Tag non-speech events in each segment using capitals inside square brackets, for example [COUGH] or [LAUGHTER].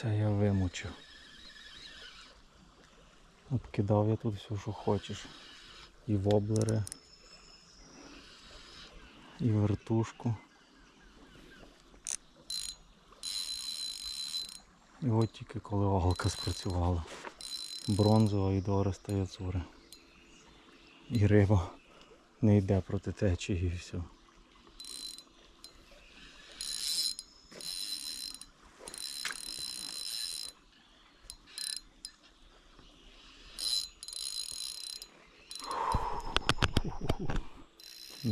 це я вимучив. Обкидав я тут все, що хочеш. І воблери, і вертушку. І от тільки коли оголка спрацювала. Бронзова і дориста яцури. І риба не йде проти течії і все.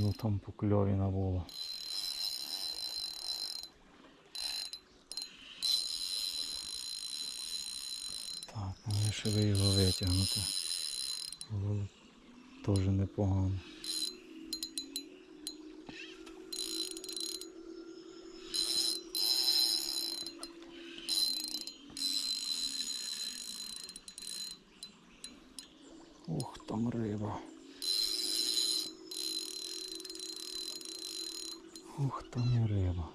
Ну там покльовіна була. Так, але ще ви його витягнути. Було Теж непогано. Ух, там риба. Ух, там і риба.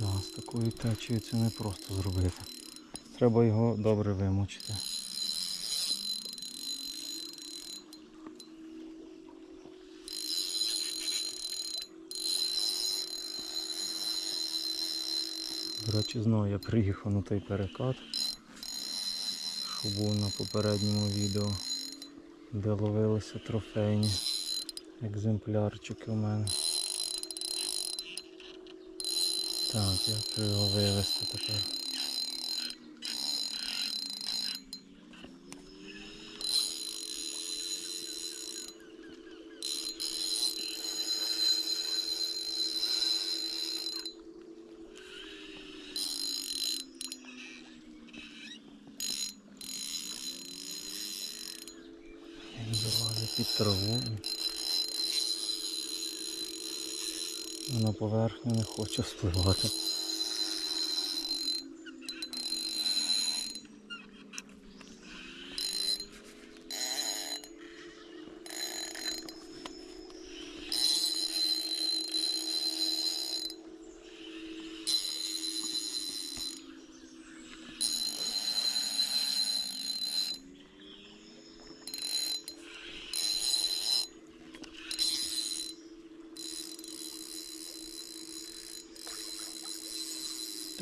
Да, з такою це не просто зробити. Треба його добре вимочити. До речі, знову я приїхав на той перекат, що був на попередньому відео, де ловилися трофейні екземплярчики у мене. Так, як його вивезти тепер? Він залазить під траву. і На поверхню не хоче спливати.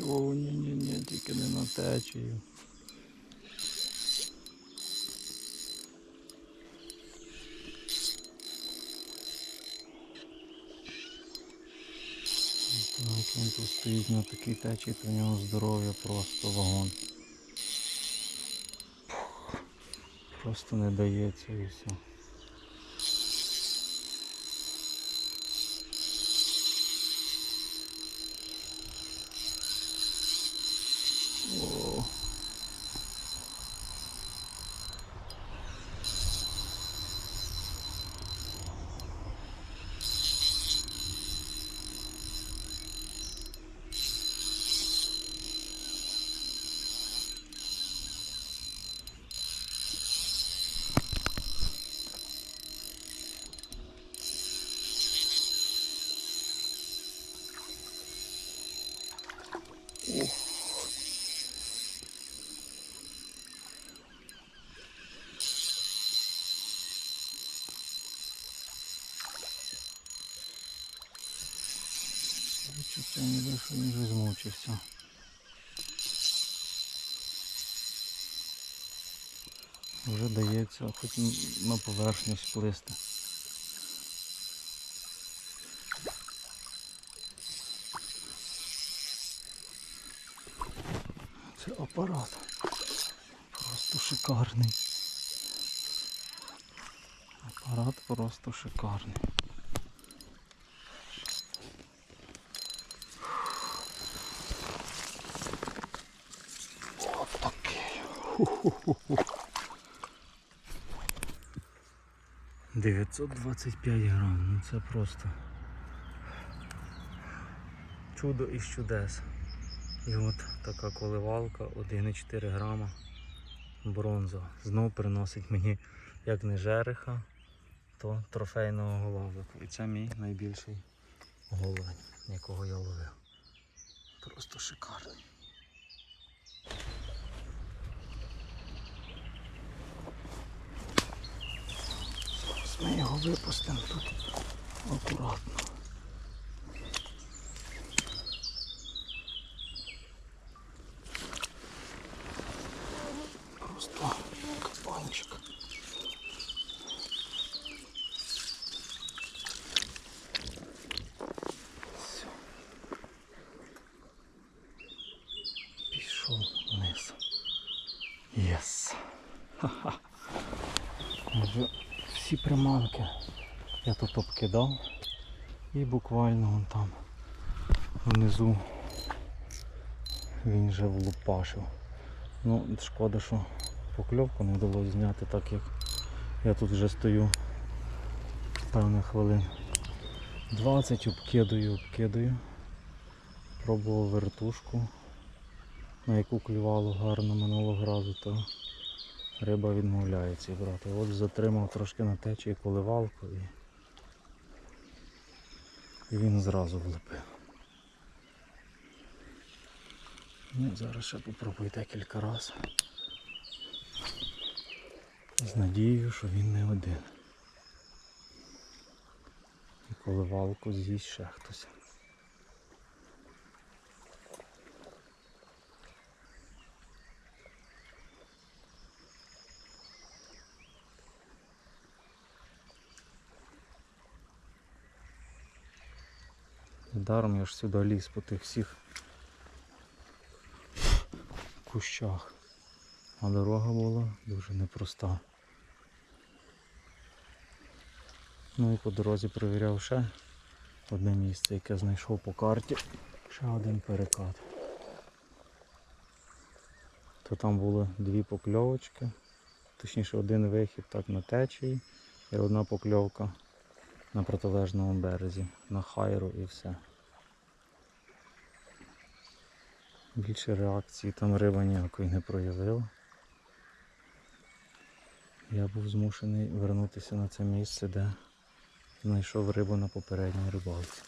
О, ні, ні, ні, тільки не на течію. Він тут стоїть на такій течії, то в нього здоров'я просто вагон. Просто не дається і все. О. Відчуття ніби, що він вже змучився. Вже дається хоч на поверхню сплисти. Це апарат. Просто шикарний. Апарат просто шикарний. От такий. Ху-ху-ху-ху. 925 грам, ну це просто чудо із чудес. І от така коливалка 1,4 грама бронза. Знов приносить мені як не жереха, то трофейного головику. І це мій найбільший головень, якого я ловив. Просто шикарний. Ми його випустимо тут акуратно. Просто кабанчик. Все. Пішов вниз. Єс. Ха-ха. Вже всі приманки я тут обкидав і буквально вон там внизу він вже влупашив. Ну, шкода, що покльовку не вдалося зняти, так як я тут вже стою певних хвилин 20, обкидаю, обкидаю. Пробував вертушку, на яку клювало гарно минулого разу, то риба відмовляється брати. От затримав трошки на течії коливалку і, він зразу влепив. Ну, зараз ще попробую декілька разів. З надією, що він не один. І коливалку з'їсть ще хтось. Даром я ж сюди ліз по тих всіх кущах. А дорога була дуже непроста. Ну і по дорозі перевіряв ще одне місце, яке знайшов по карті. Ще один перекат. То там було дві покльовочки, точніше один вихід так на течії і одна покльовка на протилежному березі, на хайру і все. Більше реакції там риба ніякої не проявила. Я був змушений вернутися на це місце, де знайшов рибу на попередній рибалці.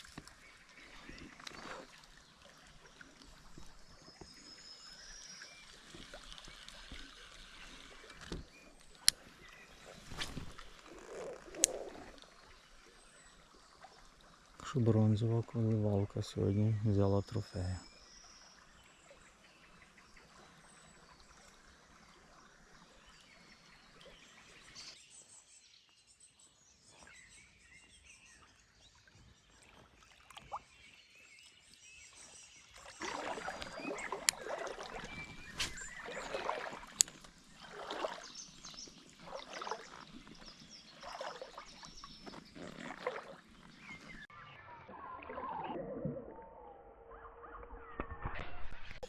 Що бронзова коливалка сьогодні взяла трофея.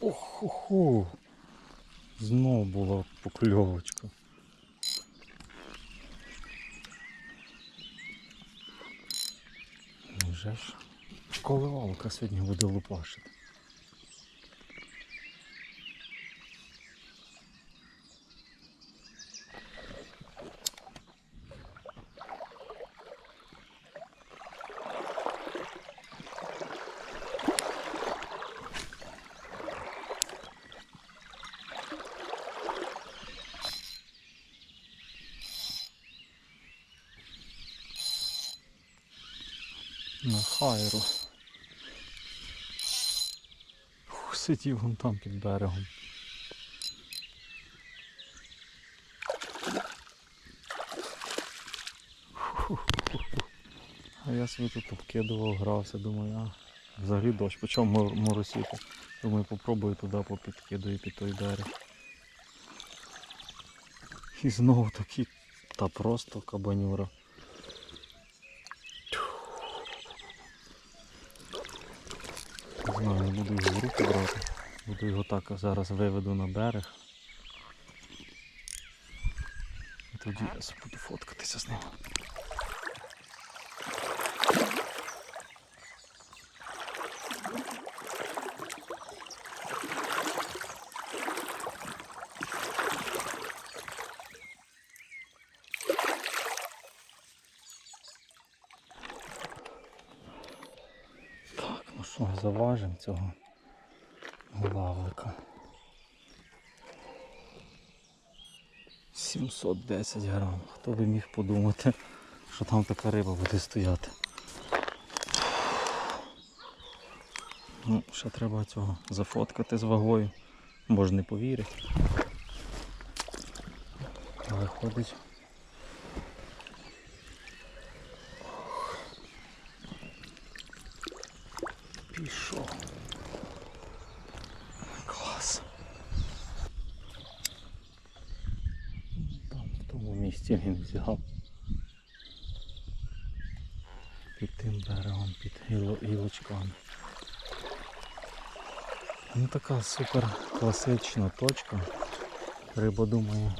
Охо-хо! Знов була покльовочка. Вже ж коливалка сьогодні буде лупашити. На хайру. Фух, сидів вон там під берегом. Фу-ху-ху-ху. А я собі тут обкидував, грався, думаю, а взагалі дощ почав мор- моросіти. Думаю, попробую туди попідкидаю під той берег. І знову такі, та просто кабанюра. Знаю, не буду його в руки брати. Буду його так зараз виведу на берег. І тоді я буду фоткатися з ним. О, цього главлика. 710 грам. Хто би міг подумати, що там така риба буде стояти. Ну, ще треба цього зафоткати з вагою, бо ж не повірить. Але ходить. Пішов. Клас. Там в тому він. Під тим берегом, під гіло- гілочками. Ну така супер класична точка. Риба думає,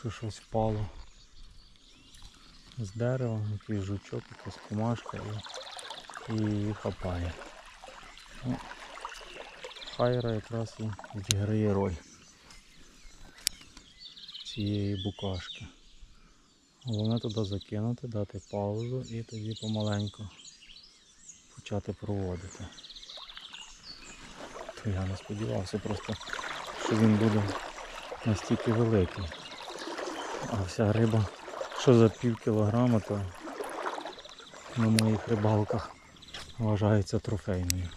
що щось впало з дерева, якийсь жучок, якась комашка і, і хапає. Ну, хайра якраз і відіграє роль цієї букашки. Головне туди закинути, дати паузу і тоді помаленьку почати проводити. То я не сподівався просто, що він буде настільки великий. А вся риба, що за пів кілограма, то на моїх рибалках вважається трофейною.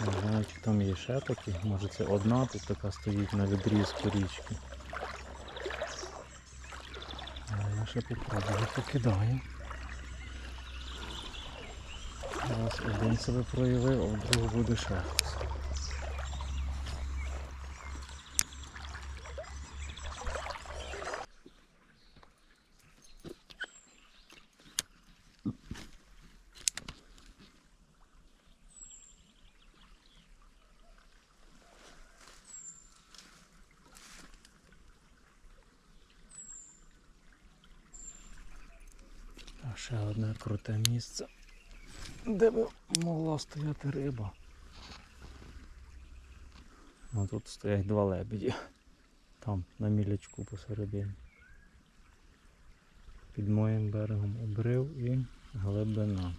Не знаю, чи там є ще такі, може це одна тут така стоїть на відрізку річки. Я ще попробую покидаю. Зараз один себе проявив, а в другого буде ще хтось. А ще одне круте місце, де б могла стояти риба. А тут стоять два лебеді. Там на мілячку посередині. Під моїм берегом обрив і глибина.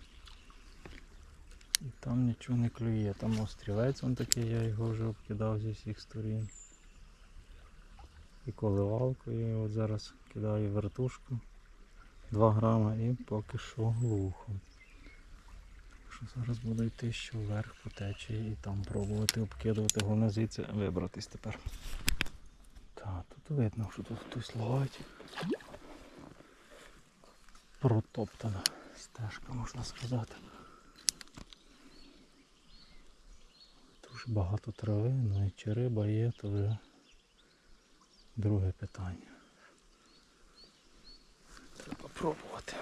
І там нічого не клює, там острівець он такий, я його вже обкидав зі всіх сторін. І коливалкою, і от зараз кидаю вертушку. 2 грама і поки що глухо. Що зараз буду йти ще вверх по течії і там пробувати обкидувати, головне звідси вибратись тепер. Так, тут видно, що тут хтось ловить. Протоптана стежка, можна сказати. Дуже багато трави, ну і чи риба є, то вже друге питання. Треба пробувати.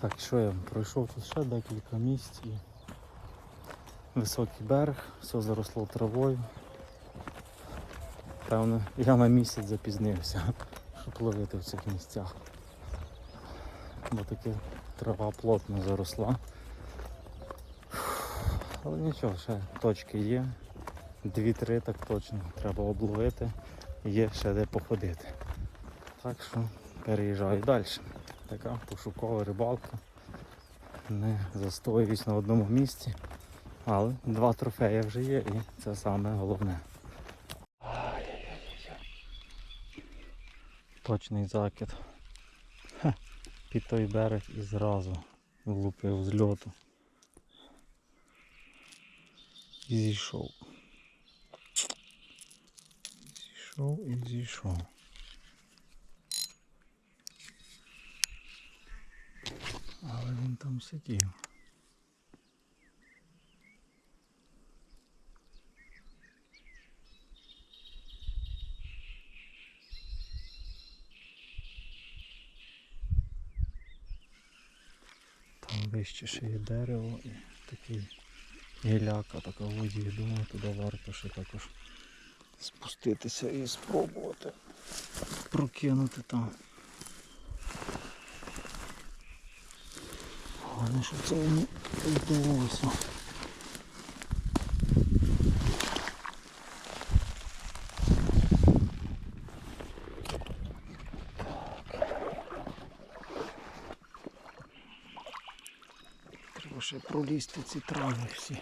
Так, що я пройшов тут ще декілька місць і високий берег, все заросло травою. Певно, я на місяць запізнився, щоб ловити в цих місцях. Бо таки трава плотно заросла. Але нічого, ще точки є. Дві-три так точно треба обловити. Є ще де походити. Так що переїжджаю далі. Така пошукова рибалка. Не застоююсь на одному місці. Але два трофеї вже є і це саме головне. Точний закид. Ха, Під той берег і зразу влупив з льоту. І зійшов. Зійшов і зійшов. Але він там сидів. Там вище ще є дерево і такий гіляка така воді. Думаю, туди варто ще також спуститися і спробувати прокинути там. Головне, щоб це не вдалося. Ще пролізти ці трави всі.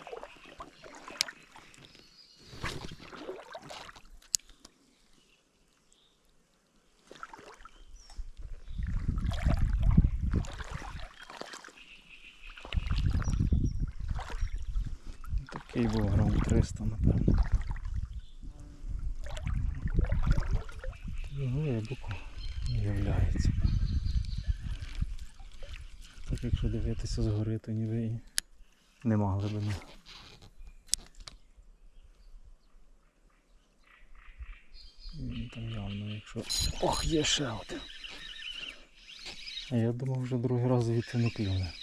Такий був грам 300, напевно. Глибоко являється. Так якщо дивитися згори, то ніби і нема глибини. М, Там явно, якщо... Ох, є ще один. А я думав, вже другий раз звідти не клюне.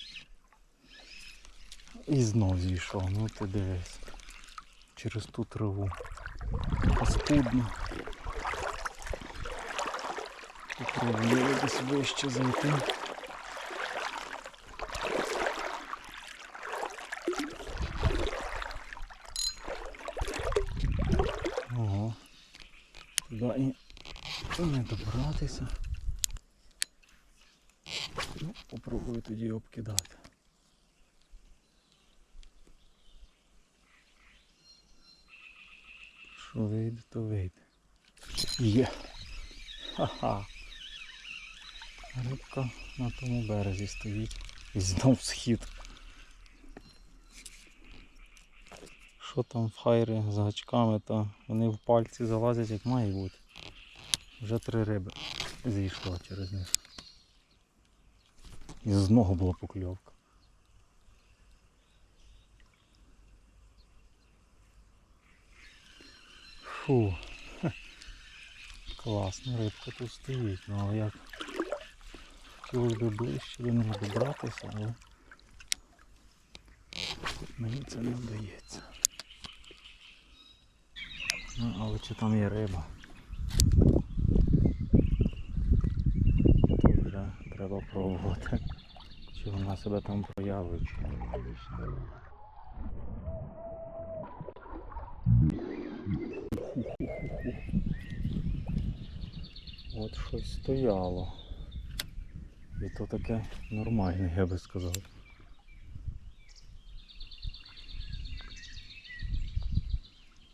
І знов зійшов, ну ти дивись. Через ту траву. Паскудно. Попробую десь вище зайти. Ого. Туди і не добратися. Ну, попробую тоді обкидати. Що вийде, то вийде. Є. Ха-ха. Рибка на тому березі стоїть. І знов схід. Що там в хайри з гачками, то вони в пальці залазять як має бути. Вже три риби зійшло через них. І знову була покльовка. Фу. Хе. Класно, рибка тут стоїть, ну але як хотілося б ближче до неї добратися, але мені це не вдається. Ну, але чи там є риба? То вже треба пробувати. Чи вона себе там проявить. чи От щось стояло. І то таке нормальне, я би сказав.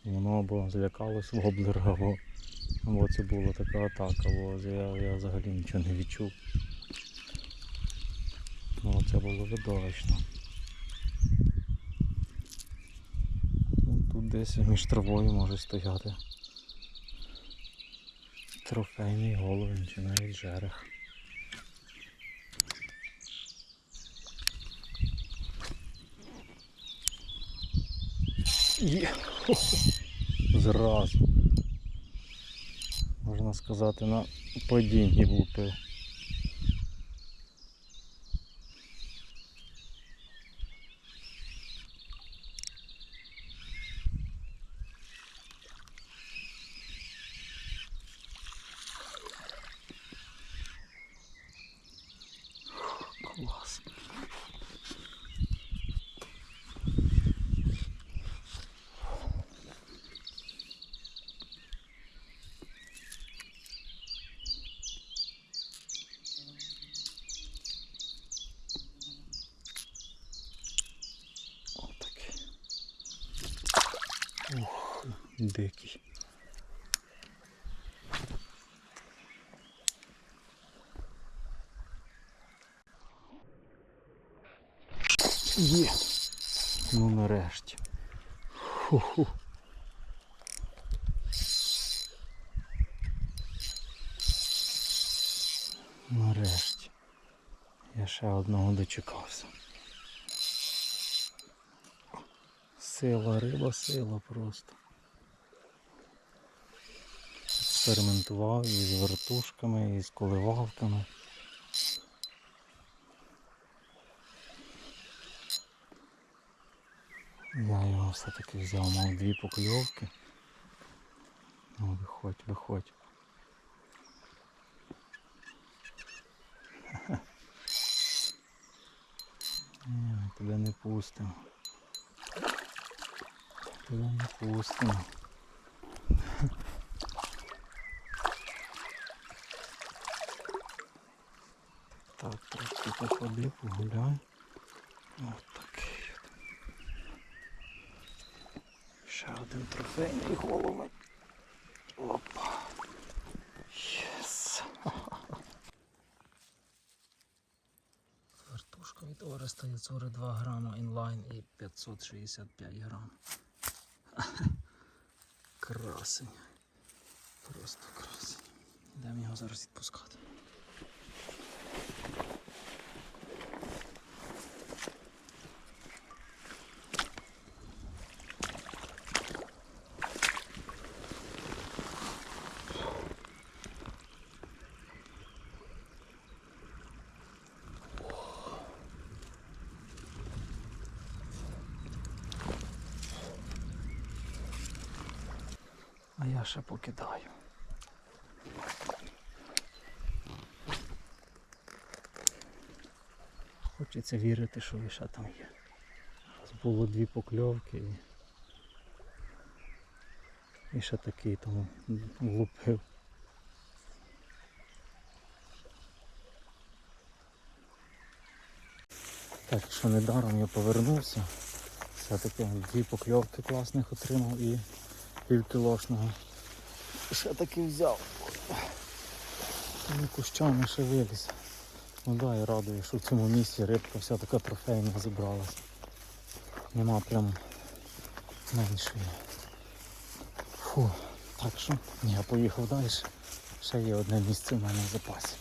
Воно або злякалось воблера, або, або це була така атака, бо я, я взагалі нічого не відчув. Ну це було видовищно. Ну, тут десь між травою може стояти. Трофейний головень чи навіть жерех. Є. [LAUGHS] Зразу. Можна сказати, на падінні влупив. Дикий. Є. Ну нарешті. Ху-ху. Нарешті. Я ще одного дочекався. Сила, риба, сила просто. Експериментував і з вертушками, і з коливалками. Я його все-таки взяв, мав дві покльовки. Ну, виходь, виходь. Ні, тебе не пустимо. Тебе не пустимо. Так, трошки походи, погуляй. Ось такий от. Ще один трофейний головень. Опа. Єс. [LAUGHS] Вертушка від Ореста Яцури 2 грама інлайн і 565 грам. [LAUGHS] Красень. Просто красень. Йдемо його зараз відпускати. А я ще покидаю. Хочеться вірити, що ще там є. Раз було дві покльовки і, і ще такий там влупив. Так, що недаром я повернувся. Все-таки дві покльовки класних отримав і півкілошного. Ще таки взяв. Ну, кущами ще виліз. Ну да, і радує, що в цьому місці рибка вся така трофейна зібралась. Нема прям меншої. Фу, так що я поїхав далі. Ще є одне місце в мене в запасі.